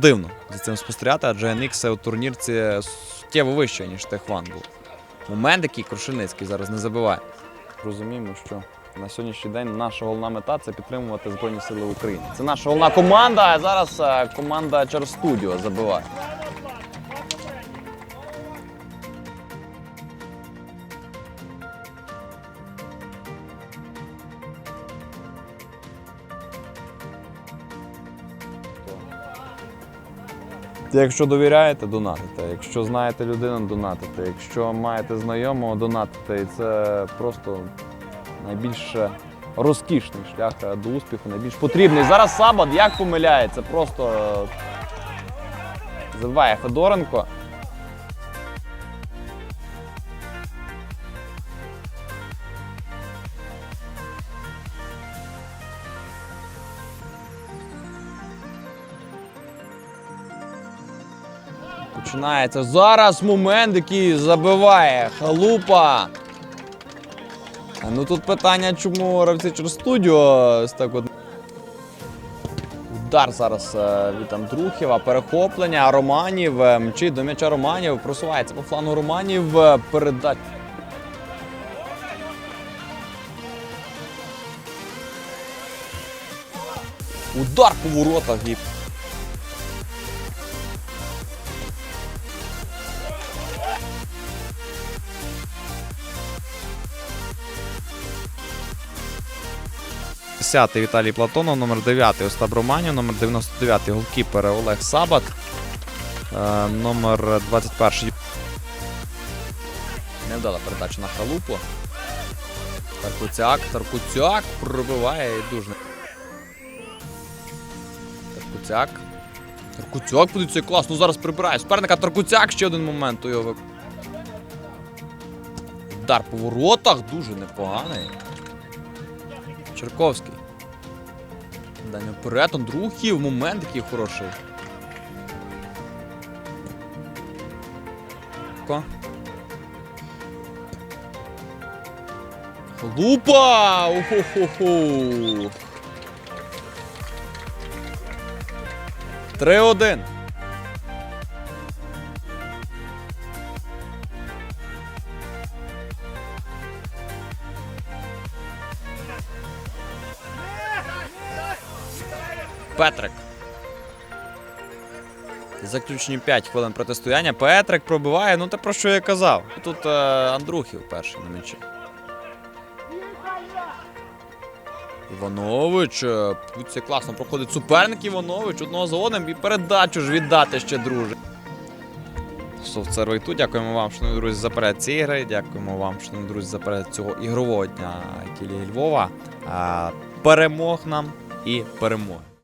Дивно за цим спостерігати, адже NX у турнірці суттєво вище, ніж Техван був. Момент, який Крушельницький зараз не забиває. Розуміємо, що на сьогоднішній день наша головна мета це підтримувати Збройні Сили України. Це наша головна команда, а зараз е, команда через студіо забиває. Якщо довіряєте, донатите. Якщо знаєте людину, донатите. Якщо маєте знайомого, донатите. І це просто найбільш розкішний шлях до успіху, найбільш потрібний. Зараз Сабат як помиляється, просто забиває Федоренко. Починається зараз момент, який забиває халупа. Ну тут питання, чому гравці через студіо так от. Удар зараз е, від Андрухіва, перехоплення Романів, е, мчить до м'яча Романів, просувається по флану Романів, е, передач. Удар по воротах і Десятий Віталій Платонов, номер 9 Остап Романів, номер 99 голкіпер Олег Сабат, е, номер 21 Невдала передача на халупу. Таркуцяк, Таркуцяк пробиває і дуже. Таркуцяк. Таркуцяк подивіться, класно зараз прибирає. Суперника Таркуцяк ще один момент. його. Удар по воротах дуже непоганий. Черковський. Далі вперед, Андрухів, момент який хороший. Лупа! Уху-ху-ху! 3-1. Петрик. Заключні 5 хвилин протистояння. Петрик пробиває. Ну те про що я казав. Тут е, Андрухів перший на м'ячі. Іванович. е, Це класно проходить суперник Іванович. Одного за одним і передачу ж віддати ще друже. Софтсервер тут. Дякуємо вам, шановні друзі, за перегляд цієї гри. Дякуємо вам, шановні друзі, за перегляд цього ігрового дня Кілії Львова. Е, Перемог нам і перемоги.